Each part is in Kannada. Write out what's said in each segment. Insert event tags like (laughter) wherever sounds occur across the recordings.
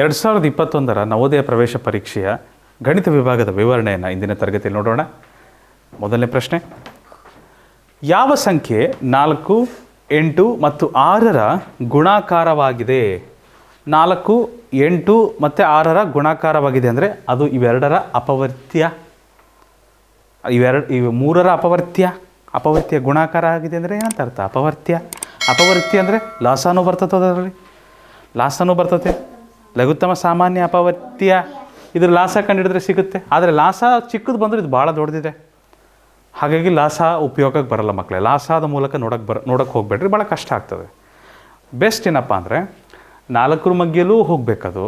ಎರಡು ಸಾವಿರದ ಇಪ್ಪತ್ತೊಂದರ ನವೋದಯ ಪ್ರವೇಶ ಪರೀಕ್ಷೆಯ ಗಣಿತ ವಿಭಾಗದ ವಿವರಣೆಯನ್ನು ಇಂದಿನ ತರಗತಿಯಲ್ಲಿ ನೋಡೋಣ. ಮೊದಲನೇ ಪ್ರಶ್ನೆ, ಯಾವ ಸಂಖ್ಯೆ ನಾಲ್ಕು, ಎಂಟು ಮತ್ತು ಆರರ ಗುಣಾಕಾರವಾಗಿದೆ? ನಾಲ್ಕು, ಎಂಟು ಮತ್ತು ಆರರ ಗುಣಾಕಾರವಾಗಿದೆ ಅಂದರೆ ಅದು ಇವೆರಡರ ಅಪವರ್ತ್ಯ. ಇವೆರಡು ಇವು ಮೂರರ ಅಪವರ್ತ್ಯ. ಅಪವರ್ತ್ಯ ಗುಣಾಕಾರ ಆಗಿದೆ ಅಂದರೆ ಏನಂತ ಅರ್ಥ? ಅಪವರ್ತ್ಯ. ಅಪವರ್ತ್ಯ ಅಂದರೆ ಲಾಸಾನು ಬರ್ತದೆ ಅದರಲ್ಲಿ ಲಾಸಾನು ಬರ್ತದೆ ಲಘುತ್ತಮ ಸಾಮಾನ್ಯ ಅಪಾವತಿಯ ಇದ್ರ ಲಾಸ ಕಂಡಿಡಿದ್ರೆ ಸಿಗುತ್ತೆ. ಆದರೆ ಲಾಸ ಚಿಕ್ಕದು ಬಂದರೆ ಇದು ಭಾಳ ದೊಡ್ಡದಿದೆ. ಹಾಗಾಗಿ ಲಾಸ ಉಪಯೋಗಕ್ಕೆ ಬರಲ್ಲ ಮಕ್ಕಳೇ ಲಾಸಾದ ಮೂಲಕ ನೋಡಕ್ಕೆ ಬರ ನೋಡೋಕ್ಕೆ ಹೋಗ್ಬೇಡ್ರಿ ಭಾಳ ಕಷ್ಟ ಆಗ್ತದೆ. ಬೆಸ್ಟ್ ಏನಪ್ಪ ಅಂದರೆ, ನಾಲ್ಕರ ಮಗ್ಗೆಲೂ ಹೋಗಬೇಕದು,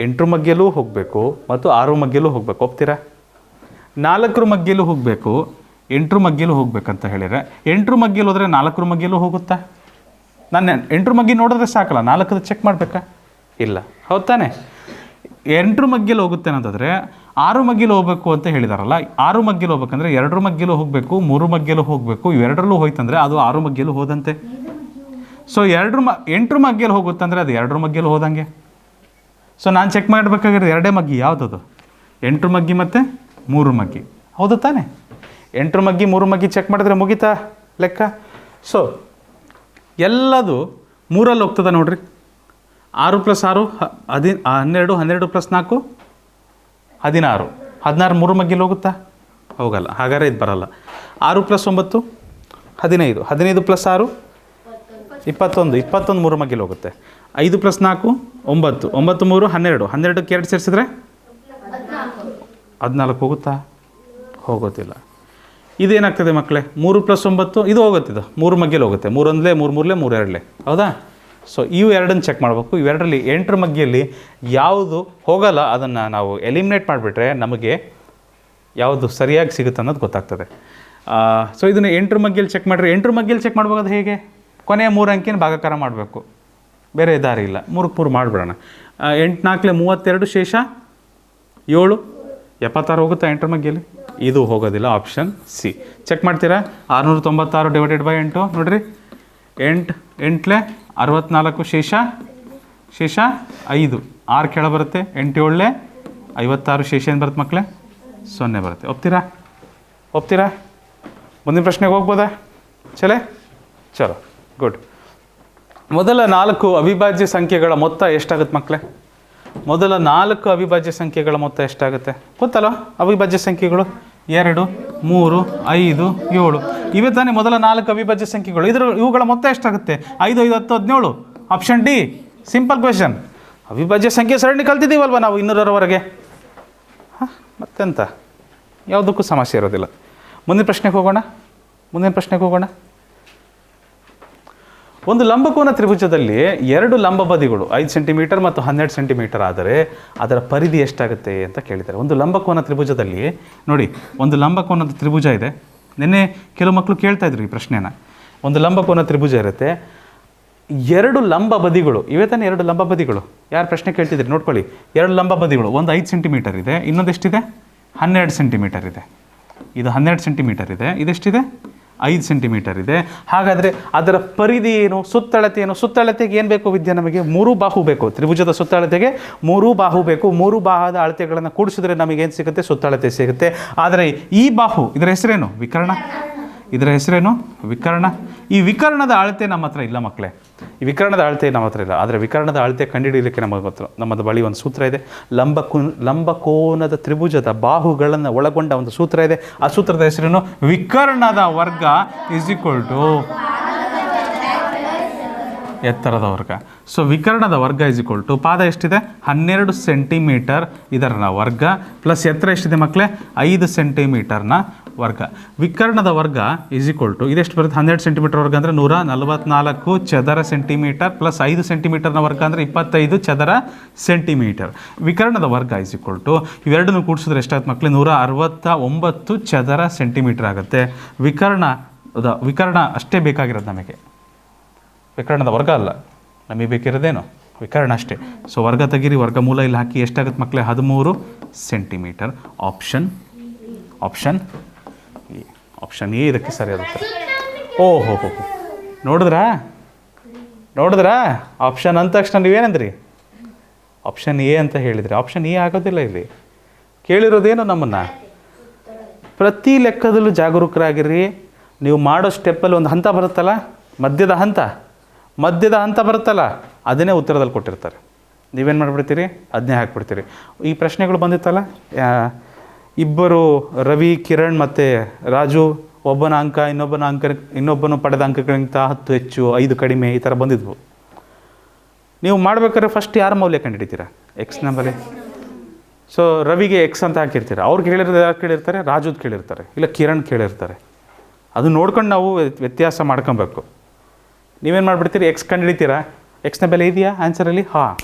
ಎಂಟ್ರ ಮಗ್ಗೆಲೂ ಹೋಗಬೇಕು ಮತ್ತು ಆರು ಮಗ್ಗೆಲೂ ಹೋಗಬೇಕು. ಒಪ್ತೀರಾ? ನಾಲ್ಕರ ಮಗ್ಗೆಲೂ ಹೋಗಬೇಕು, ಎಂಟ್ರ ಮಗ್ಗೆಲೂ ಹೋಗಬೇಕಂತ ಹೇಳಿದರೆ, ಎಂಟ್ರ ಮಗ್ಗೆಲು ಹೋದರೆ ನಾಲ್ಕರ ಮಗ್ಗೆಲೂ ಹೋಗುತ್ತಾ? ನಾನು ಎಂಟ್ರ ಮಗ್ಗಿ ನೋಡಿದ್ರೆ ಸಾಕಲ್ಲ, ನಾಲ್ಕದು ಚೆಕ್ ಮಾಡಬೇಕಾ? ಇಲ್ಲ. ಹೌದ್ ತಾನೆ? ಎಂಟು ಮಗ್ಗಿಲು ಹೋಗುತ್ತೆ ಅಂತಂದರೆ ಆರು ಮಗ್ಗಿಲು ಹೋಗಬೇಕು ಅಂತ ಹೇಳಿದಾರಲ್ಲ, ಆರು ಮಗ್ಗಿಲು ಹೋಗ್ಬೇಕಂದ್ರೆ ಎರಡರ ಮಗ್ಗಿಲು ಹೋಗಬೇಕು, ಮೂರು ಮಗ್ಗಿಲು ಹೋಗಬೇಕು, ಇವೆರಡರಲ್ಲೂ ಹೋಯ್ತಂದ್ರೆ ಅದು ಆರು ಮಗ್ಗಿಲು ಹೋದಂತೆ. ಸೊ ಎರಡ್ರ ಮ, ಎಂಟ್ರ ಮಗ್ಗಿಲು ಹೋಗುತ್ತಂದರೆ ಅದು ಎರಡರ ಮಗ್ಗಿಲು ಹೋದಂಗೆ. ಸೊ ನಾನು ಚೆಕ್ ಮಾಡಬೇಕಾಗಿರೋದು ಎರಡೇ ಮಗ್ಗಿ ಯಾವುದದು? ಎಂಟು ಮಗ್ಗಿ ಮತ್ತು ಮೂರು ಮಗ್ಗಿ. ಹೌದು ತಾನೆ? ಎಂಟು ಮಗ್ಗಿ, ಮೂರು ಮಗ್ಗಿ ಚೆಕ್ ಮಾಡಿದ್ರೆ ಮುಗಿತಾ ಲೆಕ್ಕ? ಸೊ ಎಲ್ಲದು ಮೂರಲ್ಲಿ ಹೋಗ್ತದೆ ನೋಡ್ರಿ. ಆರು ಪ್ಲಸ್ ಆರು ಹದಿ ಹನ್ನೆರಡು ಹನ್ನೆರಡು ಪ್ಲಸ್ ನಾಲ್ಕು, ಹದಿನಾರು. ಹದಿನಾರು ಮೂರು ಮಗ್ಗಿಲಿ ಹೋಗುತ್ತಾ? ಹೋಗಲ್ಲ, ಹಾಗಾದ್ರೆ ಇದು ಬರಲ್ಲ. ಆರು ಪ್ಲಸ್ ಒಂಬತ್ತು, ಹದಿನೈದು. ಹದಿನೈದು ಪ್ಲಸ್ ಆರು, ಇಪ್ಪತ್ತೊಂದು. ಇಪ್ಪತ್ತೊಂದು ಮೂರು ಮಗ್ಗಿಲಿ ಹೋಗುತ್ತೆ. ಐದು ಪ್ಲಸ್ ನಾಲ್ಕು, ಒಂಬತ್ತು. ಒಂಬತ್ತು ಮೂರು, ಹನ್ನೆರಡು. ಹನ್ನೆರಡಕ್ಕೆ ಎರಡು ಸೇರಿಸಿದ್ರೆ? ಹದಿನಾಲ್ಕು ಹೋಗುತ್ತಾ? ಹೋಗೋದಿಲ್ಲ. ಇದೇನಾಗ್ತದೆ ಮಕ್ಕಳೇ? ಮೂರು ಪ್ಲಸ್ ಒಂಬತ್ತು, ಇದು ಹೋಗುತ್ತಿದ್ದು ಮೂರು ಮಗ್ಗಿಲಿ ಹೋಗುತ್ತೆ. ಮೂರೊಂದಲೇ, ಮೂರು ಮೂರಲೇ, ಮೂರೆರಡಲೇ. ಹೌದಾ? ಸೊ ಇವು ಎರಡನ್ನು ಚೆಕ್ ಮಾಡಬೇಕು. ಇವೆರಡರಲ್ಲಿ ಎಂಟರ ಮಗ್ಗಿಯಲ್ಲಿ ಯಾವುದು ಹೋಗಲ್ಲ, ಅದನ್ನು ನಾವು ಎಲಿಮಿನೇಟ್ ಮಾಡಿಬಿಟ್ರೆ ನಮಗೆ ಯಾವುದು ಸರಿಯಾಗಿ ಸಿಗುತ್ತೆ ಅನ್ನೋದು ಗೊತ್ತಾಗ್ತದೆ. ಸೊ ಇದನ್ನು ಎಂಟ್ರ ಮಗ್ಗಿಯಲ್ಲಿ ಚೆಕ್ ಮಾಡಿರಿ ಎಂಟ್ರ ಮಗ್ಗಿಯಲ್ಲಿ ಚೆಕ್ ಮಾಡ್ಬೋದು ಹೇಗೆ? ಕೊನೆಯ ಮೂರು ಅಂಕಿನ ಭಾಗಾಕಾರ ಮಾಡಬೇಕು. ಬೇರೆ ದಾರಿ ಇಲ್ಲ. ಮೂರಕ್ಕೆ ಮೂರು ಮಾಡಿಬಿಡೋಣ. ಎಂಟು ನಾಲ್ಕಲೆ ಮೂವತ್ತೆರಡು ಶೇಷ, ಏಳು, ಎಪ್ಪತ್ತಾರು ಹೋಗುತ್ತಾ ಎಂಟರ ಮಗ್ಗಿಯಲ್ಲಿ ಇದು ಹೋಗೋದಿಲ್ಲ ಆಪ್ಷನ್ ಸಿ ಚೆಕ್ ಮಾಡ್ತೀರಾ? ಆರುನೂರ ತೊಂಬತ್ತಾರು ಡಿವೈಡೆಡ್ ಬೈ ಎಂಟು. ನೋಡಿರಿ. ಎಂಟು, ಎಂಟ್ಲೆ ಅರವತ್ನಾಲ್ಕು ಶೇಷ ಶೇಷ ಐದು. ಆರು ಕೆಳ ಬರುತ್ತೆ, ಎಂಟು ಏಳಲೆ ಐವತ್ತಾರು ಶೇಷ ಏನು ಬರುತ್ತೆ ಮಕ್ಕಳೇ ಸೊನ್ನೆ ಬರುತ್ತೆ. ಒಪ್ತೀರಾ? ಒಪ್ತೀರಾ? ಮುಂದಿನ ಪ್ರಶ್ನೆಗೆ ಹೋಗ್ಬೋದಾ? ಚಲೇ? ಚಲೋ. ಗುಡ್ ಮೊದಲ ನಾಲ್ಕು ಅವಿಭಾಜ್ಯ ಸಂಖ್ಯೆಗಳ ಮೊತ್ತ ಎಷ್ಟಾಗುತ್ತೆ ಮಕ್ಕಳೇ ಮೊದಲ ನಾಲ್ಕು ಅವಿಭಾಜ್ಯ ಸಂಖ್ಯೆಗಳ ಮೊತ್ತ ಎಷ್ಟಾಗುತ್ತೆ? ಗೊತ್ತಲ್ಲ ಅವಿಭಾಜ್ಯ ಸಂಖ್ಯೆಗಳು? ಎರಡು, ಮೂರು, ಐದು, ಏಳು. ಇವೇ ತಾನೇ ಮೊದಲ ನಾಲ್ಕು ಅವಿಭಾಜ್ಯ ಸಂಖ್ಯೆಗಳು. ಇದರ ಇವುಗಳ ಮೊತ್ತ ಎಷ್ಟಾಗುತ್ತೆ? ಐದು ಐದು, ಹತ್ತು, ಹದಿನೇಳು. ಆಪ್ಷನ್ ಡಿ ಸಿಂಪಲ್ ಕ್ವೆಶನ್ ಅವಿಭಾಜ್ಯ ಸಂಖ್ಯೆ ಸರಣಿ ಕಲ್ತಿದ್ದೀವಲ್ವ ನಾವು ಇನ್ನೂರರವರೆಗೆ? ಹಾಂ, ಮತ್ತೆಂತ? ಯಾವುದಕ್ಕೂ ಸಮಸ್ಯೆ ಇರೋದಿಲ್ಲ. ಮುಂದಿನ ಪ್ರಶ್ನೆಗೆ ಹೋಗೋಣ? ಮುಂದಿನ ಪ್ರಶ್ನೆಗೆ ಹೋಗೋಣ? ಒಂದು ಲಂಬಕೋನ ತ್ರಿಭುಜದಲ್ಲಿ ಎರಡು ಲಂಬ ಬದಿಗಳು, ಐದು ಸೆಂಟಿಮೀಟರ್ ಮತ್ತು ಹನ್ನೆರಡು ಸೆಂಟಿಮೀಟರ್ ಆದರೆ ಅದರ ಪರಿಧಿ ಎಷ್ಟಾಗುತ್ತೆ ಅಂತ ಕೇಳಿದ್ದಾರೆ. ಒಂದು ಲಂಬಕೋನ ತ್ರಿಭುಜದಲ್ಲಿ, ನೋಡಿ, ಒಂದು ಲಂಬಕೋನದ ತ್ರಿಭುಜ ಇದೆ. ನಿನ್ನೆ ಕೆಲವು ಮಕ್ಕಳು ಕೇಳ್ತಾ ಇದ್ರು ಈ ಪ್ರಶ್ನೆನ. ಒಂದು ಲಂಬಕೋನ ತ್ರಿಭುಜ ಇರುತ್ತೆ. ಎರಡು ಲಂಬ ಬದಿಗಳು, ಇವೇ ತಾನೇ ಎರಡು ಲಂಬ ಬದಿಗಳು? ಯಾರು ಪ್ರಶ್ನೆ ಕೇಳ್ತಿದ್ರಿ? ನೋಡ್ಕೊಳ್ಳಿ. ಎರಡು ಲಂಬ ಬದಿಗಳು, ಒಂದು ಐದು ಸೆಂಟಿಮೀಟರ್ ಇದೆ, ಇನ್ನೊಂದೆಷ್ಟಿದೆ? ಹನ್ನೆರಡು ಸೆಂಟಿಮೀಟರ್ ಇದೆ. ಇದು ಹನ್ನೆರಡು ಸೆಂಟಿಮೀಟರ್ ಇದೆ, ಇದೆಷ್ಟಿದೆ? ಐದು ಸೆಂಟಿಮೀಟರ್ ಇದೆ. ಹಾಗಾದರೆ ಅದರ ಪರಿಧಿ ಏನು? ಸುತ್ತಳತೆ ಏನು? ಸುತ್ತಳತೆಗೆ ಏನು ಬೇಕು ವಿದ್ಯೆ ನಮಗೆ? ಮೂರು ಬಾಹು ಬೇಕು. ತ್ರಿಭುಜದ ಸುತ್ತಳತೆಗೆ ಮೂರು ಬಾಹು ಬೇಕು. ಮೂರು ಬಾಹದ ಅಳತೆಗಳನ್ನು ಕೂಡಿಸಿದ್ರೆ ನಮಗೇನು ಸಿಗುತ್ತೆ? ಸುತ್ತಳತೆ ಸಿಗುತ್ತೆ. ಆದರೆ ಈ ಬಾಹು, ಇದರ ಹೆಸರೇನು? ವಿಕರ್ಣ. ಇದರ ಹೆಸರೇನು? ವಿಕರ್ಣ. ಈ ವಿಕರ್ಣದ ಅಳತೆ ನಮ್ಮ ಹತ್ರ ಇಲ್ಲ ಮಕ್ಕಳೇ ಈ ವಿಕರಣದ ಅಳತೆ ನಮ್ಮ ಹತ್ರ ಇಲ್ಲ. ಆದರೆ ವಿಕರಣದ ಅಳತೆ ಕಂಡುಹಿಡಿಯಲಿಕ್ಕೆ ನಮಗೆ ಗೊತ್ತು. ನಮ್ಮದು ಬಳಿ ಒಂದು ಸೂತ್ರ ಇದೆ. ಲಂಬ ಲಂಬಕೋನದ ತ್ರಿಭುಜದ ಬಾಹುಗಳನ್ನು ಒಳಗೊಂಡ ಒಂದು ಸೂತ್ರ ಇದೆ. ಆ ಸೂತ್ರದ ಹೆಸರೇನು? ವಿಕರ್ಣದ ವರ್ಗ ಇಸ್ ಈಕ್ವಲ್ ಟು ಎತ್ತರದ ವರ್ಗ. ಸೊ ವಿಕರ್ಣದ ವರ್ಗ ಇಸ್ ಈಕ್ವಲ್ ಟು ಪಾದ ಎಷ್ಟಿದೆ? ಹನ್ನೆರಡು ಸೆಂಟಿಮೀಟರ್ ಇದರ ವರ್ಗ. ಪ್ಲಸ್ ಎತ್ತರ ಎಷ್ಟಿದೆ ಮಕ್ಕಳೇ ಐದು ಸೆಂಟಿಮೀಟರ್ನ ವರ್ಗ. ವಿಕರ್ಣದ ವರ್ಗ ಇಸ್ ಈಕ್ವಲ್ ಟು ಇದೆಷ್ಟು ಬರುತ್ತೆ? ಹನ್ನೆರಡು ಸೆಂಟಿಮೀಟರ್ ವರ್ಗ ಅಂದರೆ ನೂರ ನಲವತ್ನಾಲ್ಕು ಚದರ ಸೆಂಟಿಮೀಟರ್ ಪ್ಲಸ್ ಐದು ಸೆಂಟಿಮೀಟರ್ನ ವರ್ಗ ಅಂದರೆ ಇಪ್ಪತ್ತೈದು ಚದರ ಸೆಂಟಿಮೀಟರ್ ವಿಕರ್ಣದ ವರ್ಗ ಇಸ್ ಈಕ್ವಲ್ ಟು ಇವೆರಡನ್ನು ಕೂಡಿಸಿದ್ರೆ ಎಷ್ಟಾಗುತ್ತೆ ಮಕ್ಕಳು ನೂರ ಅರವತ್ತ ಒಂಬತ್ತು ಚದರ ಸೆಂಟಿಮೀಟರ್ ಆಗುತ್ತೆ. ವಿಕರ್ಣ ವಿಕರ್ಣ ಅಷ್ಟೇ ಬೇಕಾಗಿರೋದು ನಮಗೆ. ವಿಕರ್ಣದ ವರ್ಗ ಅಲ್ಲ. ನಮಗೆ ಬೇಕಿರೋದೇನು? ವಿಕರ್ಣ ಅಷ್ಟೇ. ಸೊ ವರ್ಗ ತೆಗೀರಿ ವರ್ಗಮೂಲ ಇಲ್ಲಿ ಹಾಕಿ ಎಷ್ಟಾಗುತ್ತೆ ಮಕ್ಕಳೇ ಹದಿಮೂರು centimetre option option option A ಇದಕ್ಕೆ ಸರಿ ಉತ್ತರ ಓ, ಹೋ ಹೋ ನೋಡಿದ್ರಾ? ನೋಡಿದ್ರಾ? ಆಪ್ಷನ್ ಅಂದ ತಕ್ಷಣ ನೀವೇನಂದ್ರಿ? ಆಪ್ಷನ್ ಎ ಅಂತ ಹೇಳಿದ್ರಿ. ಆಪ್ಷನ್ ಎ ಆಗೋದಿಲ್ಲ ಇಲ್ಲಿ. ಕೇಳಿರೋದೇನು ನಮ್ಮನ್ನು? ಪ್ರತಿ ಲೆಕ್ಕದಲ್ಲೂ ಜಾಗರೂಕರಾಗಿರಿ ನೀವು ಮಾಡೋ ಸ್ಟೆಪ್ಪಲ್ಲಿ ಒಂದು ಹಂತ ಬರುತ್ತಲ್ಲ? ಮಧ್ಯದ ಹಂತ? ಮಧ್ಯದ ಹಂತ ಬರುತ್ತಲ್ಲ? ಅದನ್ನೇ ಉತ್ತರದಲ್ಲಿ ಕೊಟ್ಟಿರ್ತಾರೆ. ನೀವೇನು ಮಾಡಿಬಿಡ್ತೀರಿ? ಅದನ್ನೇ ಹಾಕ್ಬಿಡ್ತೀರಿ. ಈ ಪ್ರಶ್ನೆಗಳು ಬಂದಿತ್ತಲ್ಲ? ಇಬ್ಬರು ರವಿ, ಕಿರಣ್ ಮತ್ತು ರಾಜು, ಒಬ್ಬನ ಅಂಕ, ಇನ್ನೊಬ್ಬನ ಅಂಕ, ಇನ್ನೊಬ್ಬನು ಪಡೆದ ಅಂಕಗಳಿಗಿಂತ ಹತ್ತು ಹೆಚ್ಚು, ಐದು ಕಡಿಮೆ ಈ ಥರ ಬಂದಿದ್ವು. ನೀವು ಮಾಡ್ಬೇಕಾದ್ರೆ ಫಸ್ಟ್ ಯಾರ ಮೌಲ್ಯ ಕಂಡುಹಿಡಿತೀರಾ? ಎಕ್ಸ್ ನಂಬಲ್ಲಿ? ಸೊ ರವಿಗೆ ಎಕ್ಸ್ ಅಂತ ಹಾಕಿರ್ತೀರ? ಅವ್ರು ಕೇಳಿರೋದು ಯಾರು ಕೇಳಿರ್ತಾರೆ? ರಾಜುದ್ ಕೇಳಿರ್ತಾರೆ. ಇಲ್ಲ, ಕಿರಣ್ ಕೇಳಿರ್ತಾರೆ. ಅದು ನೋಡ್ಕೊಂಡು ನಾವು ವ್ಯತ್- ವ್ಯತ್ಯಾಸ ಮಾಡ್ಕೊಬೇಕು. ನೀವೇನು ಮಾಡಿಬಿಡ್ತೀರಿ? ಎಕ್ಸ್ ಕಂಡುಹಿಡಿತೀರಾ? ಎಕ್ಸ್ನ ಬೆಲೆ ಇದೆಯಾ? ಆನ್ಸರಲ್ಲಿ ಹಾಂ.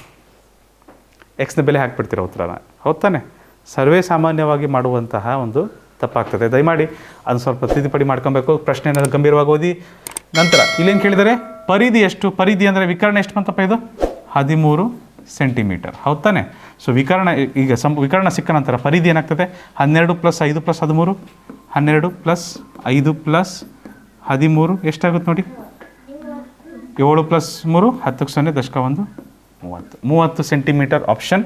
ಎಕ್ಸ್ನ ಬೆಲೆ ಹಾಕ್ಬಿಡ್ತೀರ ಉತ್ತರನ? ಹೌದು ತಾನೆ? ಸರ್ವೇ ಸಾಮಾನ್ಯವಾಗಿ ಮಾಡುವಂತಹ ಒಂದು ತಪ್ಪಾಗ್ತದೆ. ದಯಮಾಡಿ ಅದನ್ನು ಸ್ವಲ್ಪ ತಿದ್ದುಪಡಿ ಮಾಡ್ಕೊಬೇಕು. ಪ್ರಶ್ನೆಯನ್ನು ಗಂಭೀರವಾಗಿ ಓದಿ. ನಂತರ ಇಲ್ಲೇನು ಕೇಳಿದರೆ ಪರಿಧಿ ಎಷ್ಟು? ಪರಿಧಿ ಅಂದರೆ ವಿಕರಣ ಎಷ್ಟು ಬಂತಪ್ಪ ಇದು? ಹದಿಮೂರು ಸೆಂಟಿಮೀಟರ್. ಹೌದು ತಾನೆ? ಸೊ ವಿಕರಣ ಈಗ ಸಂ ವಿಕರಣ ಸಿಕ್ಕ ನಂತರ ಪರಿಧಿ ಏನಾಗ್ತದೆ? ಹನ್ನೆರಡು ಪ್ಲಸ್ ಐದು ಪ್ಲಸ್ ಹದಿಮೂರು? ಹನ್ನೆರಡು ಪ್ಲಸ್ ಐದು ಪ್ಲಸ್ ಹದಿಮೂರು ಎಷ್ಟಾಗುತ್ತೆ ನೋಡಿ? ಏಳು ಪ್ಲಸ್ ಮೂರು, ಹತ್ತಕ್ಕೆ ಸೊನ್ನೆ ದಶಕ ಒಂದು, ಮೂವತ್ತು. ಮೂವತ್ತು ಸೆಂಟಿಮೀಟರ್ ಆಪ್ಷನ್.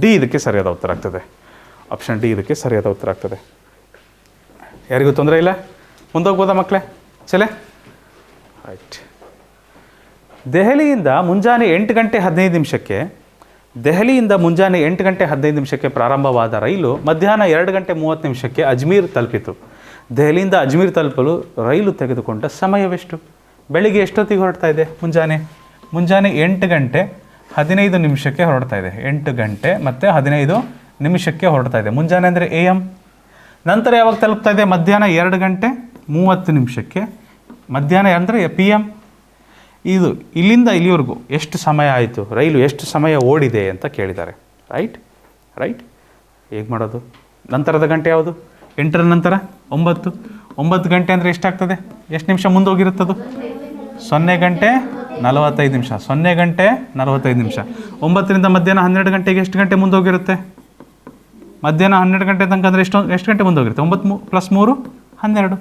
ಡಿ ಇದಕ್ಕೆ ಸರಿಯಾದ ಉತ್ತರ ಆಗ್ತದೆ. ಆಪ್ಷನ್ ಡಿ ಇದಕ್ಕೆ ಸರಿಯಾದ ಉತ್ತರ ಆಗ್ತದೆ. ಯಾರಿಗೂ ತೊಂದರೆ ಇಲ್ಲ? ಮುಂದೋಗ್ಬೋದಾ ಮಕ್ಕಳೇ ಚಲೇ? ರೈಟ್ ದೆಹಲಿಯಿಂದ ಮುಂಜಾನೆ ಎಂಟು ಗಂಟೆ ಹದಿನೈದು ನಿಮಿಷಕ್ಕೆ, ದೆಹಲಿಯಿಂದ ಮುಂಜಾನೆ ಎಂಟು ಗಂಟೆ ಹದಿನೈದು ನಿಮಿಷಕ್ಕೆ ಪ್ರಾರಂಭವಾದ ರೈಲು ಮಧ್ಯಾಹ್ನ ಎರಡು ಗಂಟೆ ಮೂವತ್ತು ನಿಮಿಷಕ್ಕೆ ಅಜ್ಮೀರ್ ತಲುಪಿತು. ದೆಹಲಿಯಿಂದ ಅಜ್ಮೀರ್ ತಲುಪಲು ರೈಲು ತೆಗೆದುಕೊಂಡ ಸಮಯವೆಷ್ಟು? ಬೆಳಿಗ್ಗೆ ಎಷ್ಟೊತ್ತಿಗೆ ಹೊರಡ್ತಾ ಇದೆ ಮುಂಜಾನೆ? ಮುಂಜಾನೆ ಎಂಟು ಗಂಟೆ ಹದಿನೈದು ನಿಮಿಷಕ್ಕೆ ಹೊರಡ್ತಾ ಇದೆ. ಎಂಟು ಗಂಟೆ ಮತ್ತು ಹದಿನೈದು ನಿಮಿಷಕ್ಕೆ ಹೊರಡ್ತಾ ಇದೆ. ಮುಂಜಾನೆ ಅಂದರೆ ಎ ಎಂ ನಂತರ ಯಾವಾಗ ತಲುಪ್ತಾ ಇದೆ? ಮಧ್ಯಾಹ್ನ ಎರಡು ಗಂಟೆ ಮೂವತ್ತು ನಿಮಿಷಕ್ಕೆ. ಮಧ್ಯಾಹ್ನ ಅಂದರೆ ಪಿ ಎಂ ಇದು ಇಲ್ಲಿಂದ ಇಲ್ಲಿವರೆಗೂ ಎಷ್ಟು ಸಮಯ ಆಯಿತು? ರೈಲು ಎಷ್ಟು ಸಮಯ ಓಡಿದೆ ಅಂತ ಕೇಳಿದ್ದಾರೆ. ರೈಟ್? ರೈಟ್? ಹೇಗೆ ಮಾಡೋದು? ನಂತರದ ಗಂಟೆ ಯಾವುದು? ಎಂಟರ ನಂತರ? ಒಂಬತ್ತು? ಒಂಬತ್ತು ಗಂಟೆ ಅಂದರೆ ಎಷ್ಟಾಗ್ತದೆ? ಎಷ್ಟು ನಿಮಿಷ ಮುಂದೋಗಿರುತ್ತದು? ಸೊನ್ನೆ ಗಂಟೆ ನಲವತ್ತೈದು ನಿಮಿಷ. ಸೊನ್ನೆ ಗಂಟೆ ನಲವತ್ತೈದು ನಿಮಿಷ. ಒಂಬತ್ತರಿಂದ ಮಧ್ಯಾಹ್ನ ಹನ್ನೆರಡು ಗಂಟೆಗೆ ಎಷ್ಟು ಗಂಟೆ ಮುಂದೋಗಿರುತ್ತೆ? ಮಧ್ಯಾಹ್ನ ಹನ್ನೆರಡು ಗಂಟೆ ತನಕ ಅಂದರೆ ಎಷ್ಟು ಎಷ್ಟು ಗಂಟೆ ಮುಂದೋಗಿರುತ್ತೆ? ಒಂಬತ್ತು ಮೂ ಪ್ಲಸ್ ಮೂರು, ಹನ್ನೆರಡು.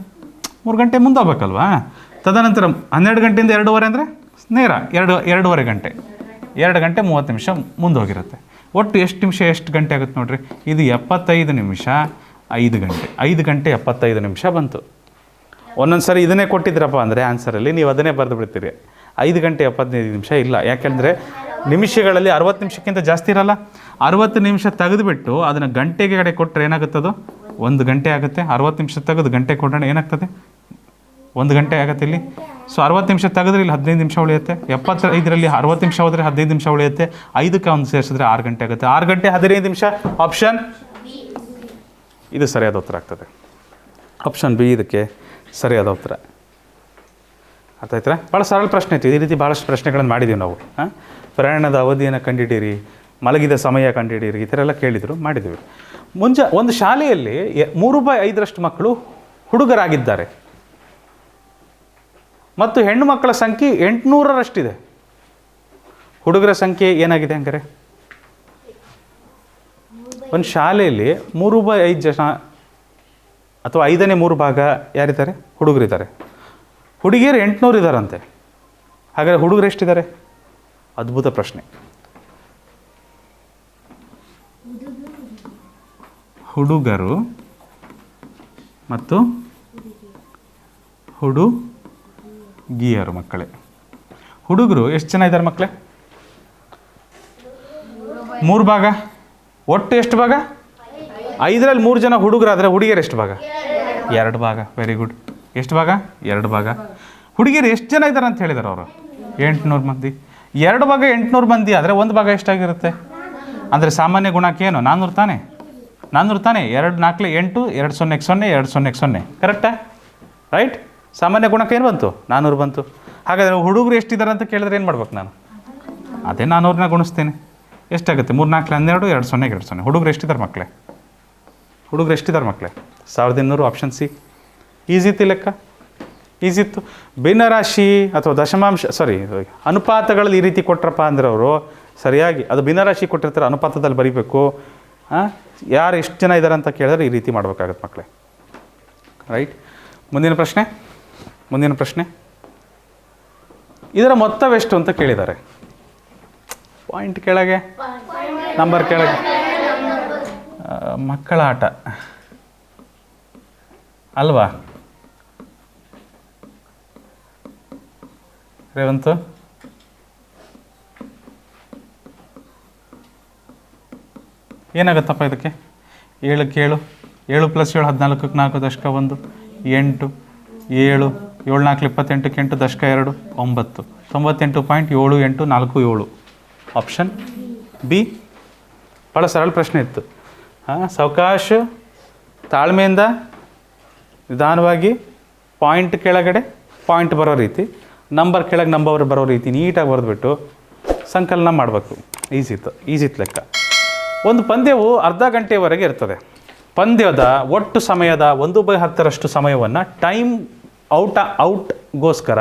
ಮೂರು ಗಂಟೆ ಮುಂದೋಗ್ಬೇಕಲ್ವಾ? ತದನಂತರ ಹನ್ನೆರಡು ಗಂಟೆಯಿಂದ ಎರಡೂವರೆ ಅಂದರೆ ನೇರ ಎರಡು ಎರಡೂವರೆ ಗಂಟೆ. ಎರಡು ಗಂಟೆ ಮೂವತ್ತು ನಿಮಿಷ ಮುಂದೋಗಿರುತ್ತೆ. ಒಟ್ಟು ಎಷ್ಟು ನಿಮಿಷ, ಎಷ್ಟು ಗಂಟೆ ಆಗುತ್ತೆ ನೋಡಿರಿ? ಇದು ಎಪ್ಪತ್ತೈದು ನಿಮಿಷ, ಐದು ಗಂಟೆ. ಐದು ಗಂಟೆ ಎಪ್ಪತ್ತೈದು ನಿಮಿಷ ಬಂತು. ಒಂದೊಂದು ಸರಿ ಇದನ್ನೇ ಕೊಟ್ಟಿದ್ರಪ್ಪ ಅಂದರೆ ಆನ್ಸರಲ್ಲಿ ನೀವು ಅದನ್ನೇ ಬರೆದು ಬಿಡ್ತೀರಿ. ಐದು ಗಂಟೆ ಎಪ್ಪತ್ತೈದು ನಿಮಿಷ ಇಲ್ಲ. ಯಾಕೆಂದರೆ ನಿಮಿಷಗಳಲ್ಲಿ ಅರವತ್ತು ನಿಮಿಷಕ್ಕಿಂತ ಜಾಸ್ತಿ ಇರಲ್ಲ? ಅರವತ್ತು ನಿಮಿಷ ತೆಗೆದುಬಿಟ್ಟು ಅದನ್ನು ಗಂಟೆಗೆ ಕಡೆ ಕೊಟ್ಟರೆ ಏನಾಗುತ್ತದು? ಒಂದು ಗಂಟೆ ಆಗುತ್ತೆ. ಅರವತ್ತು ನಿಮಿಷ ತೆಗೆದು ಗಂಟೆ ಕೊಡೋಣ ಏನಾಗ್ತದೆ? ಒಂದು ಗಂಟೆ ಆಗುತ್ತೆ ಇಲ್ಲಿ? ಸೊ ಅರವತ್ತು ನಿಮಿಷ ತೆಗೆದ್ರೆ ಇಲ್ಲಿ ಹದಿನೈದು ನಿಮಿಷ ಉಳಿಯುತ್ತೆ. ಎಪ್ಪತ್ತೈದರಲ್ಲಿ ಅರವತ್ತು ನಿಮಿಷ ಹೋದರೆ ಹದಿನೈದು ನಿಮಿಷ ಉಳಿಯುತ್ತೆ. ಐದಕ್ಕೆ ಒಂದು ಸೇರಿಸಿದ್ರೆ ಆರು ಗಂಟೆ ಆಗುತ್ತೆ. ಆರು ಗಂಟೆ ಹದಿನೈದು ನಿಮಿಷ. ಆಪ್ಷನ್ ಇದು ಸರಿಯಾದ ಉತ್ತರ ಆಗ್ತದೆ. ಆಪ್ಷನ್ ಬಿ ಇದಕ್ಕೆ ಸರಿಯಾದ ಉತ್ತರ. ಅರ್ಥ ಆಯ್ತಾ ಭಾಳ ಸರಳ ಪ್ರಶ್ನೆ ಇತ್ತು ಈ ರೀತಿ ಭಾಳಷ್ಟು ಪ್ರಶ್ನೆಗಳನ್ನು ಮಾಡಿದ್ದೀವಿ ನಾವು. ಪ್ರಯಾಣದ ಅವಧಿಯನ್ನು ಕಂಡುಹಿಡೀರಿ ಮಲಗಿದ ಸಮಯ ಕಂಡುಹಿಡೀರಿ ಈ ಥರ ಎಲ್ಲ ಕೇಳಿದರು ಮಾಡಿದ್ದೀವಿ ಮುಂಜಾ ಒಂದು ಶಾಲೆಯಲ್ಲಿ ಮೂರು ಬೈ ಐದರಷ್ಟು ಮಕ್ಕಳು ಹುಡುಗರಾಗಿದ್ದಾರೆ. ಮತ್ತು ಹೆಣ್ಣು ಮಕ್ಕಳ ಸಂಖ್ಯೆ ಎಂಟುನೂರರಷ್ಟಿದೆ. ಹುಡುಗರ ಸಂಖ್ಯೆ ಏನಾಗಿದೆ ಹಂಗಾರೆ? ಒಂದು ಶಾಲೆಯಲ್ಲಿ ಮೂರು ಬೈ ಐದು ಜನ ಅಥವಾ ಐದನೇ ಮೂರು ಭಾಗ ಯಾರಿದ್ದಾರೆ? ಹುಡುಗರಿದ್ದಾರೆ. ಹುಡುಗಿಯರು ಎಂಟುನೂರು ಇದ್ದಾರಂತೆ. ಹಾಗಾದರೆ ಹುಡುಗರು ಎಷ್ಟಿದ್ದಾರೆ? ಅದ್ಭುತ ಪ್ರಶ್ನೆ. ಹುಡುಗರು ಮತ್ತು ಹುಡುಗಿಯರು ಮಕ್ಕಳೇ. ಹುಡುಗರು ಎಷ್ಟು ಜನ ಇದ್ದಾರೆ ಮಕ್ಕಳೇ? ಮೂರು ಭಾಗ? ಒಟ್ಟು ಎಷ್ಟು ಭಾಗ? ಐದರಲ್ಲಿ ಮೂರು ಜನ ಹುಡುಗರಾದರೆ ಹುಡುಗಿಯರು ಎಷ್ಟು ಭಾಗ? ಎರಡು ಭಾಗ. ವೆರಿ ಗುಡ್ ಎಷ್ಟು ಭಾಗ? ಎರಡು ಭಾಗ. ಹುಡುಗಿಯರು ಎಷ್ಟು ಜನ ಇದ್ದಾರೆ ಅಂತ ಹೇಳಿದಾರೆ ಅವರು? ಎಂಟುನೂರು ಮಂದಿ. ಎರಡು ಭಾಗ ಎಂಟುನೂರು ಮಂದಿ ಆದರೆ ಒಂದು ಭಾಗ ಎಷ್ಟಾಗಿರುತ್ತೆ? ಅಂದರೆ ಸಾಮಾನ್ಯ ಗುಣಕ್ಕೆ ಏನು? ನಾನ್ನೂರು ತಾನೆ? ನಾನ್ನೂರು ತಾನೆ? ಎರಡು ನಾಲ್ಕು ಎಂಟು, ಎರಡು ಸೊನ್ನೆ ಸೊನ್ನೆ, ಎರಡು ಸೊನ್ನೆ ಸೊನ್ನೆ. ಕರೆಕ್ಟಾ ರೈಟ್ ಸಾಮಾನ್ಯ ಗುಣಕ್ಕೆ ಏನು ಬಂತು? ನಾನ್ನೂರು ಬಂತು. ಹಾಗಾದರೆ ಹುಡುಗರು ಎಷ್ಟಿದ್ದಾರೆ ಅಂತ ಕೇಳಿದ್ರೆ ಏನು ಮಾಡ್ಬೇಕು ನಾನು? ಅದೇ ನಾನ್ನೂರನ್ನ ಗುಣಿಸ್ತೇನೆ. ಎಷ್ಟಾಗುತ್ತೆ? ಮೂರು ನಾಲ್ಕು ಹನ್ನೆರಡು, ಎರಡು ಸೊನ್ನೆಗೆ ಎರಡು ಸೊನ್ನೆ. ಹುಡುಗರು ಎಷ್ಟಿದ್ದಾರೆ ಮಕ್ಕಳೇ? ಹುಡುಗರು ಎಷ್ಟಿದ್ದಾರೆ ಮಕ್ಕಳೇ? ಸಾವಿರದ ಇನ್ನೂರು ಆಪ್ಷನ್ ಸಿ ಈಸಿ ಇತ್ತು ಲೆಕ್ಕ? ಈಸಿತ್ತು ಭಿನ್ನರಾಶಿ ಅಥವಾ ದಶಮಾಂಶ ಸಾರಿ ಅನುಪಾತಗಳಲ್ಲಿ ಈ ರೀತಿ ಕೊಟ್ರಪ್ಪ ಅಂದ್ರೆ ಅವರು ಸರಿಯಾಗಿ, ಅದು ಭಿನ್ನರಾಶಿ ಕೊಟ್ಟಿರ್ತಾರೆ, ಅನುಪಾತದಲ್ಲಿ ಬರೀಬೇಕು. ಯಾರು ಎಷ್ಟು ಜನ ಇದ್ದಾರೆ ಅಂತ ಕೇಳಿದ್ರೆ ಈ ರೀತಿ ಮಾಡ್ಬೇಕಾಗತ್ತೆ ಮಕ್ಕಳೇ ರೈಟ್ ಮುಂದಿನ ಪ್ರಶ್ನೆ? ಮುಂದಿನ ಪ್ರಶ್ನೆ? ಇದರ ಮೊತ್ತವೆಷ್ಟು ಅಂತ ಕೇಳಿದ್ದಾರೆ. ಪಾಯಿಂಟ್ ಕೆಳಗೆ? ನಂಬರ್ ಕೆಳಗೆ? ಮಕ್ಕಳ ಆಟ. ಅಲ್ವಾ? ರೇವಂತು? ಏನಾಗುತ್ತಪ್ಪ ಇದಕ್ಕೆ? ಏಳಕ್ಕೆ ಏಳು ಏಳು ಪ್ಲಸ್ ಏಳು ಹದಿನಾಲ್ಕಕ್ಕೆ ನಾಲ್ಕು, ದಶಕ ಒಂದು, ಎಂಟು, ಏಳು ಏಳು ನಾಲ್ಕು ಇಪ್ಪತ್ತೆಂಟಕ್ಕೆ ಎಂಟು ದಶಕ ಎರಡು, ಒಂಬತ್ತು. ತೊಂಬತ್ತೆಂಟು ಪಾಯಿಂಟ್ ಏಳು ಎಂಟು, ನಾಲ್ಕು, ಏಳು. ಆಪ್ಷನ್ ಬಿ ಭಾಳ ಸರಳ ಪ್ರಶ್ನೆ ಇತ್ತು. ಹಾಂ, ಸಾವಕಾಶ ತಾಳ್ಮೆಯಿಂದ ನಿಧಾನವಾಗಿ ಪಾಯಿಂಟ್ ಕೆಳಗಡೆ ಪಾಯಿಂಟ್ ಬರೋ ರೀತಿ. ನಂಬರ್ ಕೆಳಗೆ ನಂಬರ್ ಬರೋ ರೀತಿ ನೀಟಾಗಿ ಬರೆದ್ಬಿಟ್ಟು ಸಂಕಲನ ಮಾಡಬೇಕು. ಈಸಿತ್ತು ಈಸಿತ್ತು ಈಸಿ ಲೆಕ್ಕ. ಒಂದು ಪಂದ್ಯವು ಅರ್ಧ ಗಂಟೆಯವರೆಗೆ ಇರ್ತದೆ. ಪಂದ್ಯದ ಒಟ್ಟು ಸಮಯದ ಒಂದು ಬೈ ಹತ್ತರಷ್ಟು ಸಮಯವನ್ನು ಟೈಮ್ ಔಟ ಔಟ್ಗೋಸ್ಕರ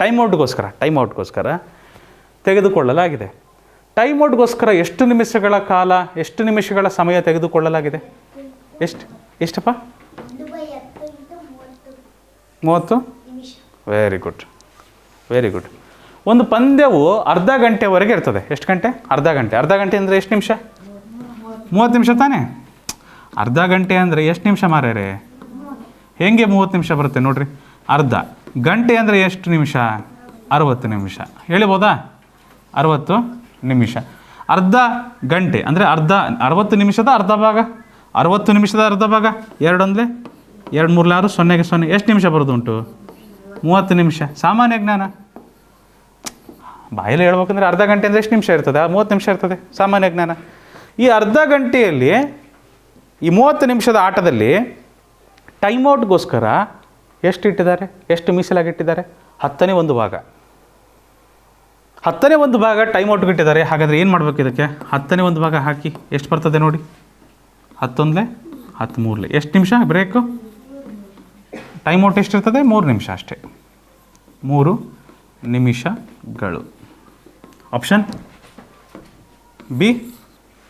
ಟೈಮ್ ಔಟ್ಗೋಸ್ಕರ ಟೈಮ್ ಔಟ್ಗೋಸ್ಕರ ತೆಗೆದುಕೊಳ್ಳಲಾಗಿದೆ. ಟೈಮ್ ಔಟ್ಗೋಸ್ಕರ ಎಷ್ಟು ನಿಮಿಷಗಳ ಕಾಲ ಎಷ್ಟು ನಿಮಿಷಗಳ ಸಮಯ ತೆಗೆದುಕೊಳ್ಳಲಾಗಿದೆ? ಎಷ್ಟು ಎಷ್ಟಪ್ಪ? ಮೂವತ್ತು ವೆರಿ ಗುಡ್ ವೆರಿ ಗುಡ್ ಒಂದು ಪಂದ್ಯವು ಅರ್ಧ ಗಂಟೆವರೆಗೆ ಇರ್ತದೆ. ಎಷ್ಟು ಗಂಟೆ? ಅರ್ಧ ಗಂಟೆ. ಅರ್ಧ ಗಂಟೆ ಅಂದರೆ ಎಷ್ಟು ನಿಮಿಷ? ಮೂವತ್ತು ನಿಮಿಷ ತಾನೇ? ಅರ್ಧ ಗಂಟೆ ಅಂದರೆ ಎಷ್ಟು ನಿಮಿಷ ಮಾರ್ಯಾರೆ ಹೆಂಗೆ ಮೂವತ್ತು ನಿಮಿಷ ಬರುತ್ತೆ ನೋಡ್ರಿ. ಅರ್ಧ ಗಂಟೆ ಅಂದರೆ ಎಷ್ಟು ನಿಮಿಷ? ಅರವತ್ತು ನಿಮಿಷ. ಹೇಳಿಬೋದಾ? ಅರವತ್ತು ನಿಮಿಷ. ಅರ್ಧ ಗಂಟೆ ಅಂದರೆ ಅರ್ಧ, ಅರವತ್ತು ನಿಮಿಷದ ಅರ್ಧ ಭಾಗ? ಅರವತ್ತು ನಿಮಿಷದ ಅರ್ಧ ಭಾಗ? ಎರಡು ಅಂದರೆ ಎರಡು ಮೂರು ಆರು ಸೊನ್ನೆಗೆ ಸೊನ್ನೆ. ಎಷ್ಟು ನಿಮಿಷ ಬರೋದು ಉಂಟು ಮೂವತ್ತು ನಿಮಿಷ. ಸಾಮಾನ್ಯ ಜ್ಞಾನ. ಬಾಯಲ್ಲಿ ಹೇಳ್ಬೇಕಂದ್ರೆ ಅರ್ಧ ಗಂಟೆ ಅಂದರೆ ಎಷ್ಟು ನಿಮಿಷ ಇರ್ತದೆ? ಮೂವತ್ತು ನಿಮಿಷ ಇರ್ತದೆ, ಸಾಮಾನ್ಯ ಜ್ಞಾನ. ಈ ಅರ್ಧ ಗಂಟೆಯಲ್ಲಿ, ಈ ಮೂವತ್ತು ನಿಮಿಷದ ಆಟದಲ್ಲಿ ಟೈಮ್ ಔಟ್ಗೋಸ್ಕರ ಎಷ್ಟು ಇಟ್ಟಿದ್ದಾರೆ? ಎಷ್ಟು ಮೀಸಲಾಗಿಟ್ಟಿದ್ದಾರೆ ಹತ್ತನೇ ಒಂದು ಭಾಗ. ಹತ್ತನೇ ಒಂದು ಭಾಗ ಟೈಮ್ ಔಟ್ಗೆ ಇಟ್ಟಿದ್ದಾರೆ. ಹಾಗಾದರೆ ಏನು ಮಾಡಬೇಕು ಇದಕ್ಕೆ? ಹತ್ತನೇ ಒಂದು ಭಾಗ ಹಾಕಿ ಎಷ್ಟು ಬರ್ತದೆ ನೋಡಿ? ಹತ್ತೊಂದೇ ಹತ್ತು ಮೂರಲೆ ಎಷ್ಟು ನಿಮಿಷ? ಬ್ರೇಕು? ಟೈಮ್ ಔಟ್ ಎಷ್ಟಿರ್ತದೆ? ಮೂರು ನಿಮಿಷ ಅಷ್ಟೇ. ಮೂರು ನಿಮಿಷಗಳು. ಆಪ್ಷನ್ ಬಿ